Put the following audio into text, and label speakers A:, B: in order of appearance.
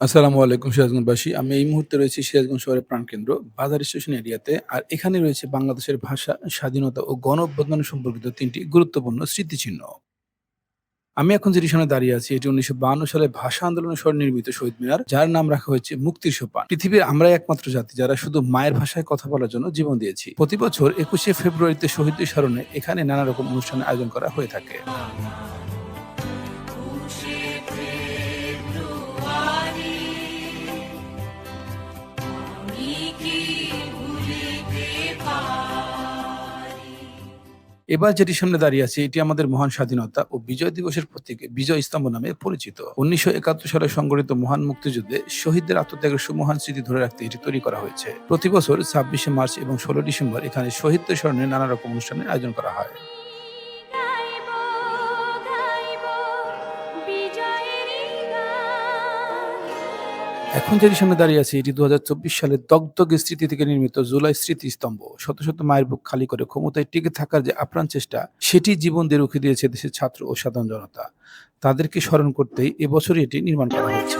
A: আসসালামু আলাইকুম সিরাজগঞ্জবাসী। আমি এই মুহূর্তে রয়েছি সিরাজগঞ্জ শহরের প্রাণকেন্দ্র বাজার স্টেশন এরিয়াতে। আর এখানে রয়েছে বাংলাদেশের ভাষা, স্বাধীনতা ও গণ-অভ্যুত্থান সম্পর্কিত তিনটি গুরুত্বপূর্ণ স্মৃতিচিহ্ন। আমি এখন যেটির সামনে দাঁড়িয়ে আছি এটি ১৯৫২ সালে ভাষা আন্দোলনের স্মরণে নির্মিত শহীদ মিনার, যার নাম রাখা হয়েছে মুক্তির সোপান। পৃথিবীর আমরাই একমাত্র জাতি যারা শুধু মায়ের ভাষায় কথা বলার জন্য জীবন দিয়েছি। প্রতি বছর ২১শে ফেব্রুয়ারিতে শহীদ স্মরণে এখানে নানা রকম অনুষ্ঠানের আয়োজন করা হয়ে থাকে। এবার যেটি সামনে দাঁড়িয়ে আছে, এটি আমাদের মহান স্বাধীনতা ও বিজয় দিবসের প্রতীক, বিজয় স্তম্ভ নামে পরিচিত। উনিশশো একাত্তর সালে সংগঠিত মহান মুক্তিযুদ্ধে শহীদদের আত্মত্যাগের সুমহান স্মৃতি ধরে রাখতে এটি তৈরি করা হয়েছে। প্রতি বছর ছাব্বিশে মার্চ এবং ষোলো ডিসেম্বর এখানে শহীদদের স্মরণে নানা রকম অনুষ্ঠানের আয়োজন করা হয়। এখন যেটি সামনে দাঁড়িয়ে আছে, এটি দু সালের দগদগ স্মৃতি থেকে নির্মিত জুলাই স্মৃতিস্তম্ভ। শত শত মায়ের বুক খালি করে ক্ষমতায় টিকে থাকার যে আপ্রাণ চেষ্টা, সেটি জীবন দিয়ে রুখে দিয়েছে দেশের ছাত্র ও সাধারণ জনতা। তাদেরকে স্মরণ করতেই এবছরই এটি নির্মাণ করা হয়েছে